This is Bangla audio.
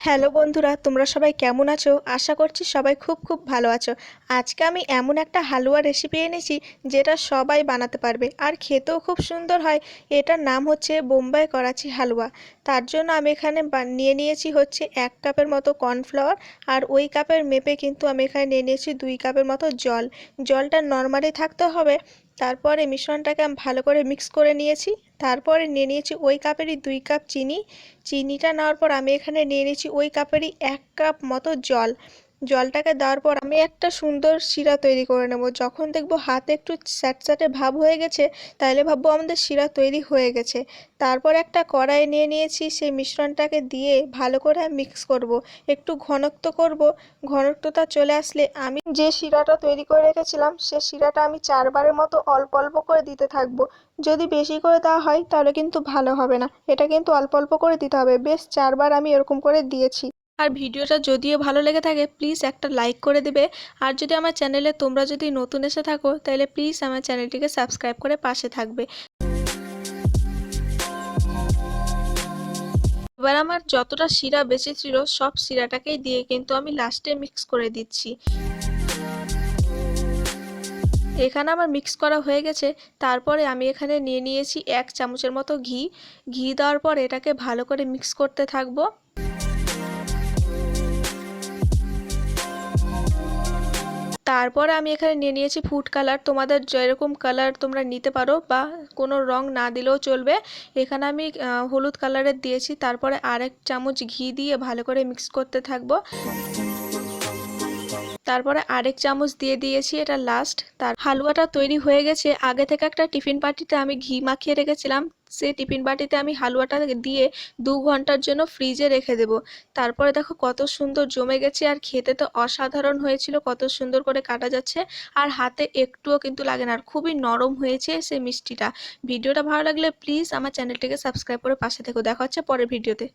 হ্যালো বন্ধুরা, তোমরা সবাই কেমন আছো? আশা করছি সবাই খুব খুব ভালো আছো। আজকে আমি এমন একটা হালুয়া রেসিপি এনেছি যেটা সবাই বানাতে পারবে আর খেতেও খুব সুন্দর হয়। এটার নাম হচ্ছে বোম্বাই করাচি হালুয়া। তার জন্য আমি এখানে নিয়ে নিয়েছি হচ্ছে এক কাপের মতো কর্নফ্লাওয়ার আর ওই কাপের মেপে কিন্তু আমি এখানে নিয়ে নিয়েছি দুই কাপের মতো জল। জলটা নর্মালি থাকতে হবে তারপরে মিশ্রণটাকে আমি ভালো করে মিক্স করে নিয়েছি। তারপরে নিয়ে নিয়েছি ওই কাপেরই দুই কাপ চিনি। চিনিটা নেওয়ার পর আমি এখানে নিয়ে নিয়েছি ওই কাপেরই এক কাপ মতো জল। জলটাকে দেওয়ার পর আমি একটা সুন্দর শিরা তৈরি করে নেব। যখন দেখব হাতে একটু স্যাঁতস্যাঁতে ভাব হয়ে গেছে তাহলে ভাববো আমাদের শিরা তৈরি হয়ে গেছে। তারপর একটা কড়াই নিয়ে নিয়েছি, সেই মিশ্রণটাকে দিয়ে ভালো করে মিক্স করব। একটু ঘনত্ব করব। ঘনত্বটা চলে আসলে আমি যে শিরাটা তৈরি করে রেখেছিলাম, সে শিরাটা আমি চারবারের মতো অল্প অল্প করে দিতে থাকব। যদি বেশি করে দেওয়া হয়, তাহলে কিন্তু ভালো হবে না। এটা কিন্তু অল্প অল্প করে দিতে হবে। বেশ চারবার আমি এরকম করে দিয়েছি। আর ভিডিওটা যদিও ভালো লেগে থাকে প্লিজ একটা লাইক করে দেবে। আর যদি আমার চ্যানেলে তোমরা যদি নতুন এসে থাকো, তাহলে প্লিজ আমার চ্যানেলটিকে সাবস্ক্রাইব করে পাশে থাকবে। এবার আমার যতটা শিরা বেঁচে ছিল, সব শিরাটাকেই দিয়ে কিন্তু আমি লাস্টে মিক্স করে দিচ্ছি। এখানে আমার মিক্স করা হয়ে গেছে, তারপরে আমি এখানে নিয়ে নিয়েছি এক চামচের মতো ঘি। ঘি দেওয়ার পর এটাকে ভালো করে মিক্স করতে থাকব। তারপরে আমি এখানে নিয়ে নিয়েছি ফুড কালার তোমাদের যেরকম কালার তোমরা নিতে পারো বা কোনো রং না দিলেও চলবে। এখানে আমি হলুদ কালারের দিয়েছি। তারপরে আরেক চামচ ঘি দিয়ে ভালো করে মিক্স করতে থাকব। তারপরে আরেক চামচ দিয়ে দিয়েছি এটা লাস্ট তার হালুয়াটা তৈরি হয়ে গেছে। আগে থেকে একটা টিফিন বাটিতে আমি ঘি মাখিয়ে রেখেছিলাম। সেই টিফিন বাটিতে আমি হালুয়াটা দিয়ে দু ঘণ্টার জন্য ফ্রিজে রেখে দেবো। তারপরে দেখো কত সুন্দর জমে গেছে আর খেতে তো অসাধারণ হয়েছিল। কত সুন্দর করে কাটা যাচ্ছে। আর হাতে একটুও কিন্তু লাগে না। আর খুবই নরম হয়েছে সে মিষ্টিটা। ভিডিওটা ভালো লাগলে প্লিজ আমার চ্যানেলটিকে সাবস্ক্রাইব করে পাশে থেকো। দেখা হচ্ছে পরের ভিডিওতে।